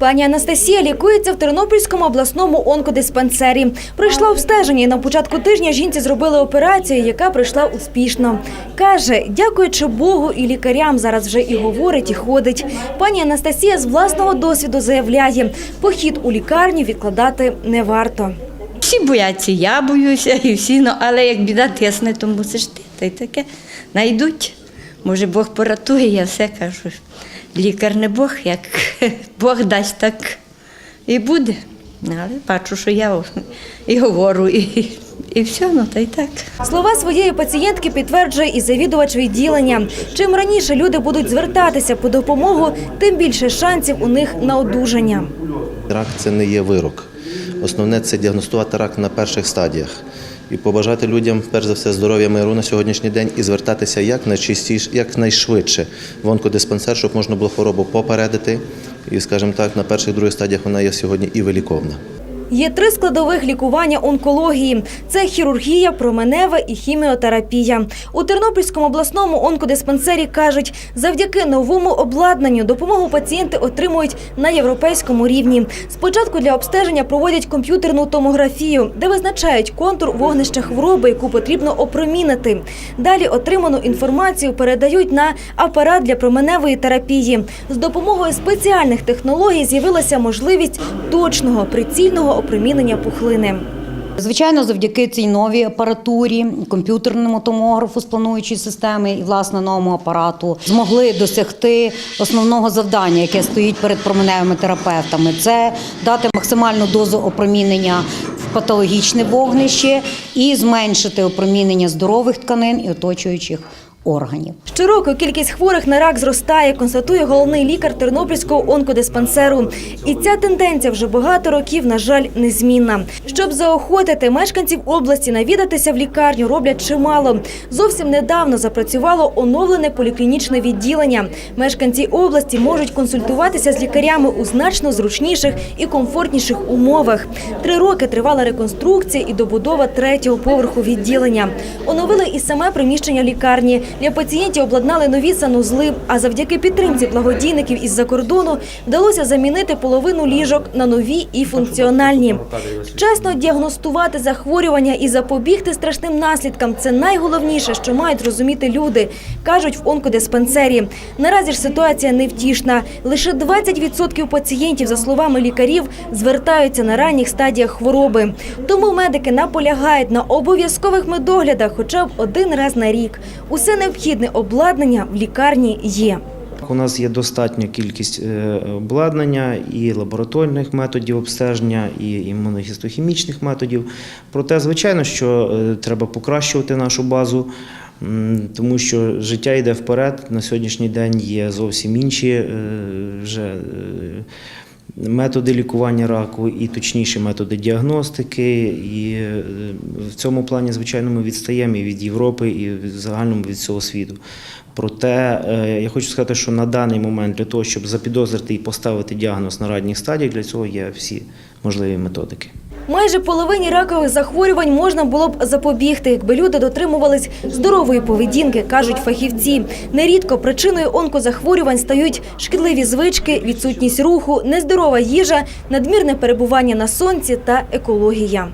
Пані Анастасія лікується в Тернопільському обласному онкодиспансері. Пройшла обстеження і на початку тижня жінці зробили операцію, яка пройшла успішно. Каже, дякуючи Богу і лікарям, зараз вже і говорить, і ходить. Пані Анастасія з власного досвіду заявляє, похід у лікарню відкладати не варто. Всі бояться, я боюся, і всі, ну, але як біда тисне, то мусиш ти, та й таке. Найдуть. Може, Бог поратує, я все кажу. Лікар не Бог, як Бог дасть, так і буде. Але бачу, що я і говорю, і, і все, ну та й так. Слова своєї пацієнтки підтверджує і завідувач відділення. Чим раніше люди будуть звертатися по допомогу, тим більше шансів у них на одужання. Рак це не є вирок. Основне це діагностувати рак на перших стадіях. І побажати людям, перш за все, здоров'я миру на сьогоднішній день і звертатися якнайчастіше, якнайшвидше в онкодиспансер, щоб можна було хворобу попередити. І, скажімо так, на перших других стадіях вона є сьогодні і виліковна. Є три складових лікування онкології: це хірургія, променева і хіміотерапія. У Тернопільському обласному онкодиспансері кажуть, завдяки новому обладнанню допомогу пацієнти отримують на європейському рівні. Спочатку для обстеження проводять комп'ютерну томографію, де визначають контур вогнища хвороби, яку потрібно опромінити. Далі отриману інформацію передають на апарат для променевої терапії. З допомогою спеціальних технологій з'явилася можливість точного прицільного опромінення пухлини. Звичайно, завдяки цій новій апаратурі, комп'ютерному томографу з плануючої системи і власне новому апарату змогли досягти основного завдання, яке стоїть перед променевими терапевтами. Це дати максимальну дозу опромінення в патологічне вогнище і зменшити опромінення здорових тканин і оточуючих органів. Щороку кількість хворих на рак зростає, констатує головний лікар Тернопільського онкодиспансеру. І ця тенденція вже багато років, на жаль, незмінна. Щоб заохотити мешканців області навідатися в лікарню, роблять чимало. Зовсім недавно запрацювало оновлене поліклінічне відділення. Мешканці області можуть консультуватися з лікарями у значно зручніших і комфортніших умовах. Три роки тривала реконструкція і добудова третього поверху відділення. Оновили і саме приміщення лікарні. Для пацієнтів обладнали нові санузли, а завдяки підтримці благодійників із-за кордону вдалося замінити половину ліжок на нові і функціональні. Вчасно діагностувати захворювання і запобігти страшним наслідкам це найголовніше, що мають розуміти люди, кажуть в онкодиспансері. Наразі ж ситуація невтішна. Лише 20% пацієнтів, за словами лікарів, звертаються на ранніх стадіях хвороби. Тому медики наполягають на обов'язкових медоглядах хоча б один раз на рік. Усе необхідне обладнання в лікарні є. У нас є достатня кількість е, обладнання і лабораторних методів обстеження, і імуногістохімічних методів. Проте, звичайно, що е, треба покращувати нашу базу, тому що життя йде вперед. На сьогоднішній день є зовсім інші е, вже. Методи лікування раку і точніші методи діагностики, і е, в цьому плані, звичайно, ми відстаємо і від Європи, і в загальному від всього світу. Проте е, я хочу сказати, що на даний момент для того, щоб запідозрити і поставити діагноз на ранніх стадіях, для цього є всі можливі методики. Майже половині ракових захворювань можна було б запобігти, якби люди дотримувались здорової поведінки, кажуть фахівці. Нерідко причиною онкозахворювань стають шкідливі звички, відсутність руху, нездорова їжа, надмірне перебування на сонці та екологія.